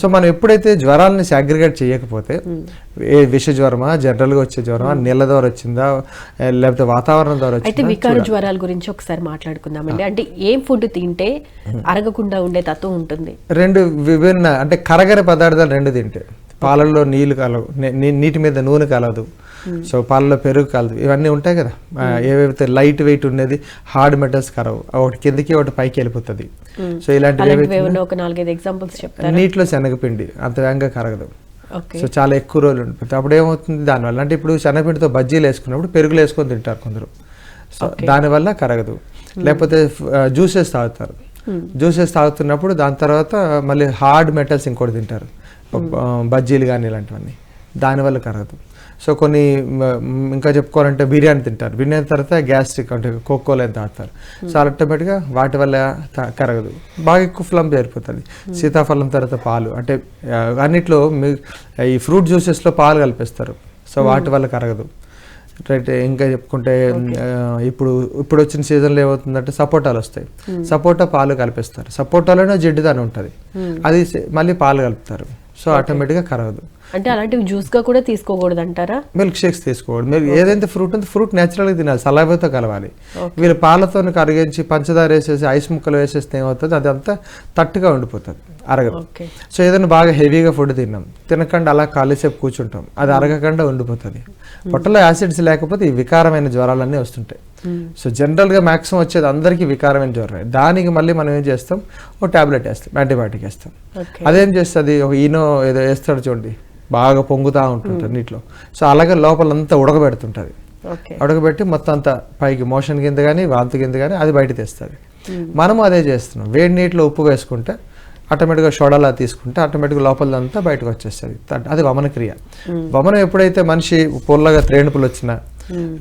So మనం ఎప్పుడైతే జ్వరాలని segregate చేయకపోతే ఏ విష జ్వరమా జనరల్గా వచ్చే జ్వరమా నీళ్ళ ద్వారా వచ్చిందా లేకపోతే వాతావరణం ద్వారా అయితే వచ్చిందా వికార జ్వరాల గురించి ఒకసారి మాట్లాడుకుందామండి. అంటే ఏం ఫుడ్ తింటే అరగకుండా ఉండే తత్వం ఉంటుంది? రెండు విభిన్న అంటే కరగని పదార్థాలు రెండు తింటే. పాలల్లో నీళ్ళు కలవు. నీటి మీద నూనె కలదు. సో పాలలో పెరుగు కలదు. ఇవన్నీ ఉంటాయి కదా. ఏవైతే లైట్ వెయిట్ ఉన్నది హార్డ్ మెటల్స్ కలవు. ఒకటి కిందకి ఒకటి పైకి వెళ్ళిపోతుంది. సో ఇలాంటివి నీటిలో శనగపిండి అంత వేగంగా కరగదు. సో చాలా ఎక్కువ రోజులు ఉండిపోతుంది అప్పుడు ఏమవుతుంది దానివల్ల? అంటే ఇప్పుడు శనగపిండితో బజ్జీలు వేసుకున్నప్పుడు పెరుగులు వేసుకొని తింటారు కొందరు. సో దానివల్ల కరగదు. లేకపోతే జ్యూసెస్ తాగుతారు. జ్యూసెస్ తాగుతున్నప్పుడు దాని తర్వాత మళ్ళీ హార్డ్ మెటల్స్ ఇంకోటి తింటారు. బజ్జీలు కానీ ఇలాంటివన్నీ. దానివల్ల కరగదు. సో కొన్ని ఇంకా చెప్పుకోవాలంటే బిర్యానీ తింటారు. బిర్యానీ తర్వాత గ్యాస్ట్రిక్ అంటే కోకోలు అని తాగుతారు. సో ఆటోమేటిక్గా వాటి వల్ల కరగదు. బాగా ఎక్కువ ఫ్లమ్ చేరిపోతుంది సీతాఫలం తర్వాత పాలు. అంటే అన్నిట్లో ఈ ఫ్రూట్ జ్యూసెస్లో పాలు కలిపేస్తారు. సో వాటి వల్ల కరగదు. రైట్ ఇంకా చెప్పుకుంటే ఇప్పుడు ఇప్పుడు వచ్చిన సీజన్లో ఏమవుతుందంటే సపోటాలు వస్తాయి. సపోటా పాలు కలిపేస్తారు. సపోటాలోనే జిడ్డుదాని ఉంటుంది. అది మళ్ళీ పాలు కలుపుతారు. సో ఆటోమేటిక్గా కరగదు. అంటే అలాంటివి జ్యూస్గా కూడా తీసుకోకూడదు అంటారా మిల్క్ షేక్స్ తీసుకోవడం మీరు ఏదైతే ఫ్రూట్ ఉందో ఫ్రూట్ న్యాచురల్గా తినాలి సలాబతో కలవాలి. వీళ్ళు పాలతో కరిగించి పంచదార వేసేసి ఐస్ ముక్కలు వేసేస్తే ఏమవుతుంది? అదంతా తట్టుగా ఉండిపోతుంది అరగదు. సో ఏదైనా బాగా హెవీగా ఫుడ్ తిన్నాం తినకుండా అలా కాలేసేపు కూర్చుంటాం అది అరగకుండా ఉండిపోతుంది. పొట్టలో యాసిడ్స్ లేకపోతే ఈ వికారమైన జ్వరాలన్నీ వస్తుంటాయి. సో జనరల్గా మ్యాక్సిమం వచ్చేది అందరికీ వికారమైన జ్వరం దానికి మళ్ళీ మనం ఏం చేస్తాం? ఒక టాబ్లెట్ వేస్తాం యాంటీబయాటిక్ వేస్తాం. అదేం చేస్తుంది? ఒక ఈనో ఏదో వేస్తాడు చూడండి బాగా పొంగుతూ ఉంటుంటుంది నీటిలో. సో అలాగే లోపలంతా ఉడకబెడుతుంటుంది. ఉడకబెట్టి మొత్తం అంతా పైకి మోషన్ కింద కానీ వాంతి కింద కానీ అది బయట తెస్తుంది. మనము అదే చేస్తున్నాం. వేడి నీటిలో ఉప్పు వేసుకుంటే ఆటోమేటిక్గా సోడాలా తీసుకుంటే ఆటోమేటిక్గా లోపలంతా బయటకు వచ్చేస్తుంది. అది వమన క్రియ. వమనం ఎప్పుడైతే మనిషి పొల్లగా త్రేణుపులు వచ్చినా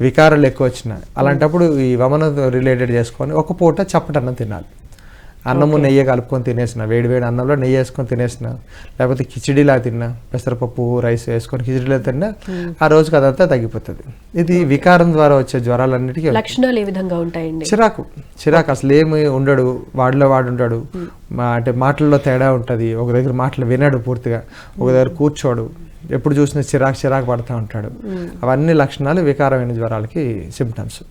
వికారాలు ఎక్కువ వచ్చినా అలాంటప్పుడు ఈ వమన రిలేటెడ్ చేసుకొని ఒక పూట చప్పటన్నం తినాలి. అన్నము నెయ్యి కలుపుకొని తినేసిన వేడి వేడి అన్నంలో నెయ్యి వేసుకొని తినేసిన లేకపోతే కిచిడిలా తిన్నా పెసరపప్పు రైస్ వేసుకొని కిచిడిలా తిన్నా ఆ రోజుకి అదంతా తగ్గిపోతుంది. ఇది వికారం ద్వారా వచ్చే జ్వరాలన్నిటికీ లక్షణాలు ఏ విధంగా ఉంటాయండి? చిరాకు. చిరాకు అసలు ఏమి ఉండడు. వాడిలో వాడు ఉంటాడు మా అంటే మాటల్లో తేడా ఉంటుంది. ఒక దగ్గర మాటలు వినడు పూర్తిగా. ఒక దగ్గర కూర్చోడు. ఎప్పుడు చూసినా చిరాకు చిరాకు పడుతూ ఉంటాడు. అవన్నీ లక్షణాలు వికారమైన జ్వరాలకి సిమ్టమ్స్